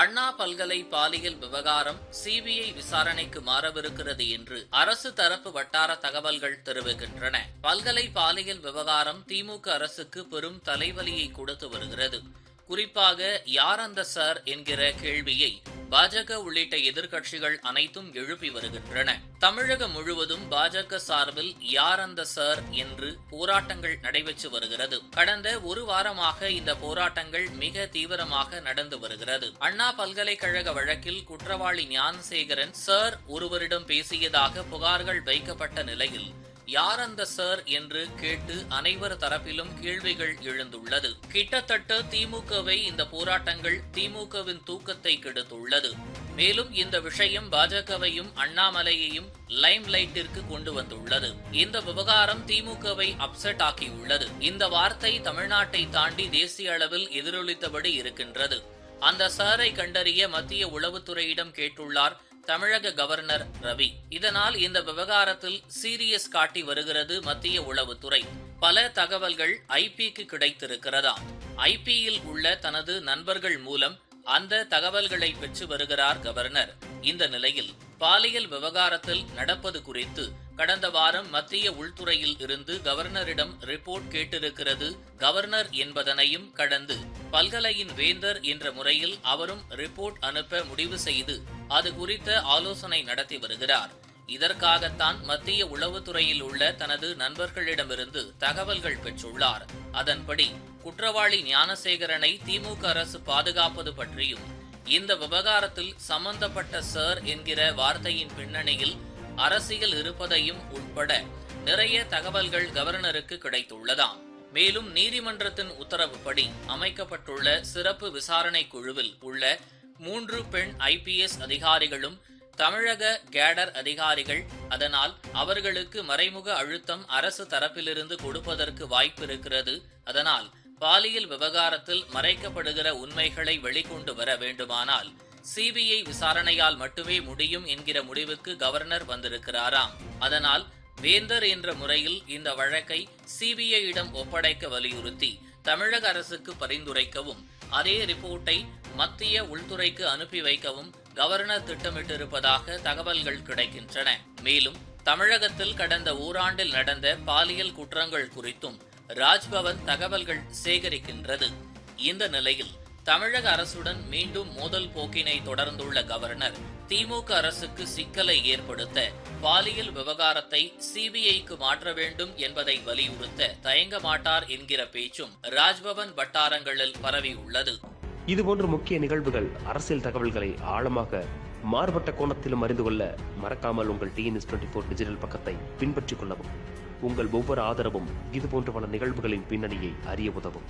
அண்ணா பல்கலை பாலியல் விவகாரம் சிபிஐ விசாரணைக்கு மாறவிருக்கிறது என்று அரசு தரப்பு வட்டார தகவல்கள் தெரிவிக்கின்றன. பல்கலை பாலியல் விவகாரம் திமுக அரசுக்கு பெரும் தலைவலியை கொடுத்து வருகிறது. குறிப்பாக யார் அந்த சார் என்கிற கேள்வியை பாஜக உள்ளிட்ட எதிர்க்கட்சிகள் அனைத்தும் எழுப்பி வருகின்றன. தமிழகம் முழுவதும் பாஜக சார்பில் யார் அந்த சார் என்று போராட்டங்கள் நடைபெற்று வருகிறது. கடந்த ஒரு வாரமாக இந்த போராட்டங்கள் மிக தீவிரமாக நடந்து வருகிறது. அண்ணா பல்கலைக்கழக வழக்கில் குற்றவாளி ஞானசேகரன் சார் ஒருவரிடம் பேசியதாக புகார்கள் வைக்கப்பட்ட நிலையில் யார் அந்த சார் என்று கேட்டு அனைவர் தரப்பிலும் கேள்விகள் எழுந்துள்ளது. கிட்டத்தட்ட திமுகவை இந்த போராட்டங்கள் திமுகவின் தூக்கத்தை கெடுத்துள்ளது. மேலும் இந்த விஷயம் பாஜகவையும் அண்ணாமலையையும் லைம் லைட்டிற்கு கொண்டு வந்துள்ளது. இந்த விவகாரம் திமுகவை அப்செட் ஆக்கியுள்ளது. இந்த வார்த்தை தமிழ்நாட்டை தாண்டி தேசிய அளவில் எதிரொலித்தபடி இருக்கின்றது. அந்த சாரை கண்டறிய மத்திய உளவுத்துறையிடம் கேட்டுள்ளார் தமிழக கவர்னர் ரவி. இதனால் இந்த விவகாரத்தில் சீரியஸ் காட்டி வருகிறது மத்திய உளவுத்துறை. பல தகவல்கள் ஐபிக்கு கிடைத்திருக்கிறதாம் ஐபியில் உள்ள தனது நண்பர்கள் மூலம் அந்த தகவல்களை பெற்று வருகிறார் கவர்னர். இந்த நிலையில் பாலியல் விவகாரத்தில் நடப்பது குறித்து கடந்த வாரம் மத்திய உள்துறையில் இருந்து கவர்னரிடம் ரிப்போர்ட் கேட்டிருக்கிறது கவர்னர் என்பதனையும் கடந்து பல்கலையின் வேந்தர் என்ற முறையில் அவரும் ரிப்போர்ட் அனுப்ப முடிவு செய்து அது குறித்த ஆலோசனை நடத்தி வருகிறார். இதற்காகத்தான் மத்திய உளவுத்துறையில் உள்ள தனது நண்பர்களிடமிருந்து தகவல்கள் பெற்றுள்ளார். அதன்படி குற்றவாளி ஞானசேகரனை திமுக அரசு பாதுகாப்பது பற்றியும் இந்த விவகாரத்தில் சம்பந்தப்பட்ட சார் என்கிற வார்த்தையின் பின்னணியில் அரசியல் இருப்பதையும் உட்பட நிறைய தகவல்கள் கவர்னருக்கு கிடைத்துள்ளதாம். மேலும் நீதிமன்றத்தின் உத்தரவுப்படி அமைக்கப்பட்டுள்ள சிறப்பு விசாரணை குழுவில் உள்ள மூன்று பெண் ஐபிஎஸ் அதிகாரிகளும் தமிழக கேடர் அதிகாரிகள். அதனால் அவர்களுக்கு மறைமுக அழுத்தம் அரசு தரப்பிலிருந்து கொடுப்பதற்கு வாய்ப்பு இருக்கிறது அதனால் பாலியல் விவகாரத்தில் மறைக்கப்படுகிற உண்மைகளை வெளிக்கொண்டு வர வேண்டுமானால் சிபிஐ விசாரணையால் மட்டுமே முடியும் என்கிற முடிவுக்கு கவர்னர் வந்திருக்கிறாராம். அதனால் வேந்தர் என்ற முறையில் இந்த வழக்கை சிபிஐயிடம் ஒப்படைக்க வலியுறுத்தி தமிழக அரசுக்கு பரிந்துரைக்கவும் அதே ரிப்போர்ட்டை மத்திய உள்துறைக்கு அனுப்பி வைக்கவும் கவர்னர் திட்டமிட்டிருப்பதாக தகவல்கள் கிடைக்கின்றன. மேலும் தமிழகத்தில் கடந்த ஓராண்டில் நடந்த பாலியல் குற்றங்கள் குறித்தும் ராஜ்பவன் தகவல்கள் சேகரிக்கின்றது. இந்த நிலையில் தமிழக அரசுடன் மீண்டும் மோதல் போக்கினை தொடர்ந்துள்ள கவர்னர் திமுக அரசுக்கு சிக்கலை ஏற்படுத்த பாலியல் விவகாரத்தை சிபிஐக்கு மாற்ற வேண்டும் என்பதை வலியுறுத்த தயங்க மாட்டார் என்கிற பேச்சும் ராஜ்பவன் வட்டாரங்களில் பரவியுள்ளது இதுபோன்ற முக்கிய நிகழ்வுகள் அரசியல் தகவல்களை ஆழமாக மாறுபட்ட கோணத்திலும் அறிந்து கொள்ள மறக்காமல் உங்கள் டிஎன்எஸ் டுவெண்ட்டி ஃபோர் டிஜிட்டல் பக்கத்தை பின்பற்றிக் கொள்ளவும். உங்கள் ஒவ்வொரு ஆதரவும் இதுபோன்ற பல நிகழ்வுகளின் பின்னணியை அறிய உதவும்.